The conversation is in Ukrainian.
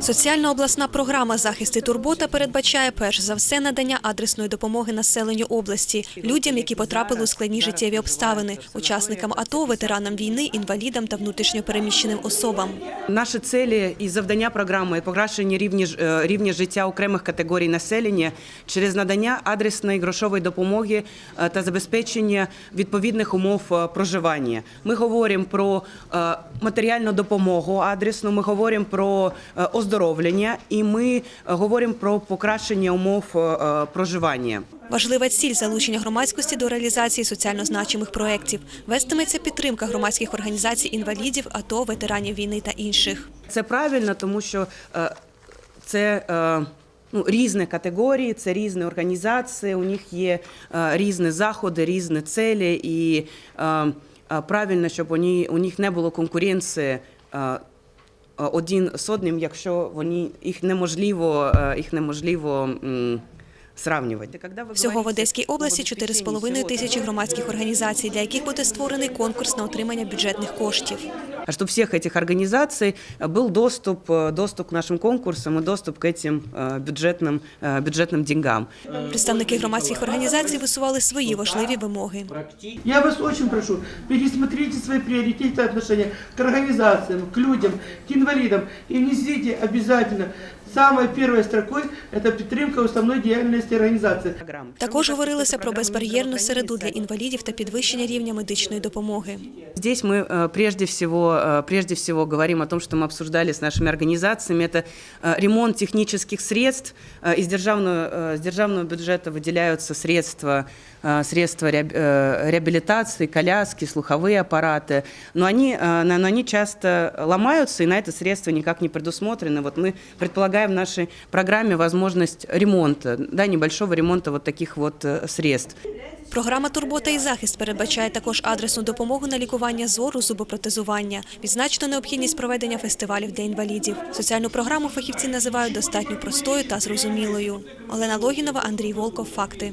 Соціальна обласна програма «Захист і турбота» передбачає перш за все надання адресної допомоги населенню області, людям, які потрапили у складні життєві обставини, учасникам АТО, ветеранам війни, інвалідам та внутрішньопереміщеним особам. Наші цілі і завдання програми покращення рівня, е, рівня життя окремих категорій населення через надання адресної грошової допомоги е, та забезпечення відповідних умов е, проживання. Ми говоримо про матеріальну допомогу адресну, ми говоримо про оздоровлення і ми е, говоримо про покращення умов е, е, проживання. Важлива ціль залучення громадськості до реалізації соціально значимих проєктів. Вестиметься підтримка громадських організацій інвалідів, АТО, ветеранів війни та інших. Це правильно, тому що це ну, різні категорії, це різні організації, у них є різні заходи, різні цілі, і правильно, щоб у них не було конкуренції. Е, Один з одним, якщо вони їх неможливо, е, їх неможливо сравнювати. Когда ви Всього в говорите Одеській о області забезпеченні 4,5 всього тисячі того, громадських організацій, для яких буде створений конкурс на отримання бюджетних коштів. А чтобы всех этих организаций э, был доступ, э, доступ к нашим конкурсам и доступ к этим э, бюджетным, э, бюджетным деньгам. Представники громадських організацій висували свої важливі вимоги. Я вас очень прошу, пересмотрите свои приоритеты отношения к организациям, к людям, к инвалидам и внесите обязательно самой первой строкой это підтримка основной деятельности организации. Программ. Також говорилося про безбар'єрну середу для інвалідів та підвищення рівня медичної допомоги. Здесь мы э, прежде всего, э, прежде всего говорим о том, что мы обсуждали с нашими организациями. Это э, ремонт технических средств. Э, Из державного, э, с державного бюджета выделяются средства, э, средства реаб- э, реабилитации, коляски, слуховые аппараты. Но они, э, но они часто ломаются, и на это средства никак не предусмотрены. Вот мы предполагаем в нашей программе возможность ремонта, да, небольшого ремонта вот таких вот э, средств. Програма Турбота і захист передбачає також адресну допомогу на лікування зору, зубопротезування. Відзначено необхідність проведення фестивалів для інвалідів. Соціальну програму фахівці називають достатньо простою та зрозумілою. Олена Логінова, Андрій Волков. Факти.